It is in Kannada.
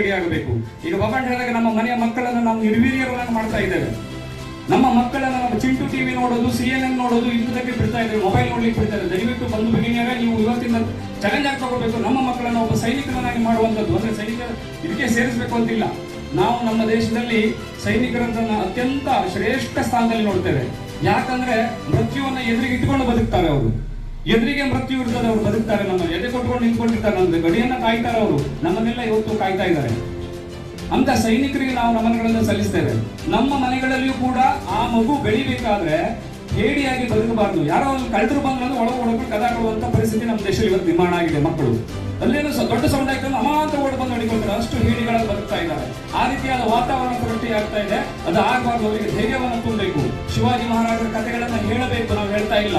ಆಗಬೇಕು ಈಗ ಬಬಂಡ್ ಹೇಳಿದಾಗ ನಮ್ಮ ಮನೆಯ ಮಕ್ಕಳನ್ನು ನಾವು ನಿರ್ವೀರ್ಯರನ್ನಾಗಿ ಮಾಡ್ತಾ ಇದ್ದೇವೆ. ನಮ್ಮ ಮಕ್ಕಳನ್ನ ನಮ್ಮ ಚಿಂಟು ಟಿವಿ ನೋಡೋದು ಸಿ ಎನ್ ಎನ್ ನೋಡೋದು ಇಂಥದಕ್ಕೆ ಬಿಡ್ತಾ ಇದ್ದೇವೆ. ಮೊಬೈಲ್ ನೋಡ್ಲಿಕ್ಕೆ ಬಿಡ್ತಾರೆ ದಯವಿಟ್ಟು ಬಂದು ಬಿಗಿನಿಯಾಗ ನೀವು ಇವತ್ತಿನ ಚಾಲೆಂಜ್ ಆಗಿ ತಗೋಬೇಕು. ನಮ್ಮ ಮಕ್ಕಳನ್ನ ಒಬ್ಬ ಸೈನಿಕರನ್ನಾಗಿ ಮಾಡುವಂಥದ್ದು. ಅಂದ್ರೆ ಸೈನಿಕ ಇದಕ್ಕೆ ಸೇರಿಸಬೇಕು ಅಂತಿಲ್ಲ. ನಾವು ನಮ್ಮ ದೇಶದಲ್ಲಿ ಸೈನಿಕರನ್ನ ಅತ್ಯಂತ ಶ್ರೇಷ್ಠ ಸ್ಥಾನದಲ್ಲಿ ನೋಡ್ತೇವೆ. ಯಾಕಂದ್ರೆ ಮೃತ್ಯುವನ್ನು ಎದುರಿಗೆ ಇಟ್ಕೊಂಡು ಬದುಕ್ತಾರೆ ಅವರು. ಎದುರಿಗೆ ಮೃತ್ಯು ಇರ್ತದೆ ಅವರು ಬದುಕ್ತಾರೆ, ನಮ್ಮ ಎದೆ ಕೊಟ್ಕೊಂಡು ನಿಂತ್ಕೊಂಡಿರ್ತಾರೆ ನಮ್ಮ ಗಡಿಯನ್ನ ಕಾಯ್ತಾರೆ ಅವರು. ನಮ್ಮನ್ನೆಲ್ಲ ಇವತ್ತು ಕಾಯ್ತಾ ಇದ್ದಾರೆ. ಅಂತ ಸೈನಿಕರಿಗೆ ನಾವು ನಮನಗಳನ್ನು ಸಲ್ಲಿಸ್ತೇವೆ. ನಮ್ಮ ಮನೆಗಳಲ್ಲಿಯೂ ಕೂಡ ಆ ಮಗು ಬೆಳಿಬೇಕಾದ್ರೆ ಹೇಡಿಯಾಗಿ ಬದುಕಬಾರದು. ಯಾರೋ ಒಂದು ಕಳೆದ್ರು ಬಂದ್ರೆ ಒಳಗೆ ಒಳಗೆ ಕದ ಕೊಡುವಂತ ಪರಿಸ್ಥಿತಿ ನಮ್ಮ ದೇಶದಲ್ಲಿ ಇವತ್ತು ನಿರ್ಮಾಣ ಆಗಿದೆ ಮಕ್ಕಳು. ಅಲ್ಲೇನು ದೊಡ್ಡ ಸೌಂಡ್ ಆಯ್ತು ಅಮ್ಮ ಅಂತ ಓಡ್ ಬಂದು ಹೊಡಿಕೊಳ್ತಾರೆ ಅಷ್ಟು ಹೇಡಿಗಳನ್ನು ಬದುಕ್ತಾ ಇದ್ದಾರೆ. ಆ ರೀತಿಯಾದ ವಾತಾವರಣ ಸೃಷ್ಟಿ ಆಗ್ತಾ ಇದೆ. ಅದು ಆಗಬಾರ್ದು ಅವರಿಗೆ ಧೈರ್ಯವನ್ನು ತುಂಬಬೇಕು. ಶಿವಾಜಿ ಮಹಾರಾಜರ ಕಥೆಗಳನ್ನ ಹೇಳಬೇಕು, ನಾವು ಹೇಳ್ತಾ ಇಲ್ಲ.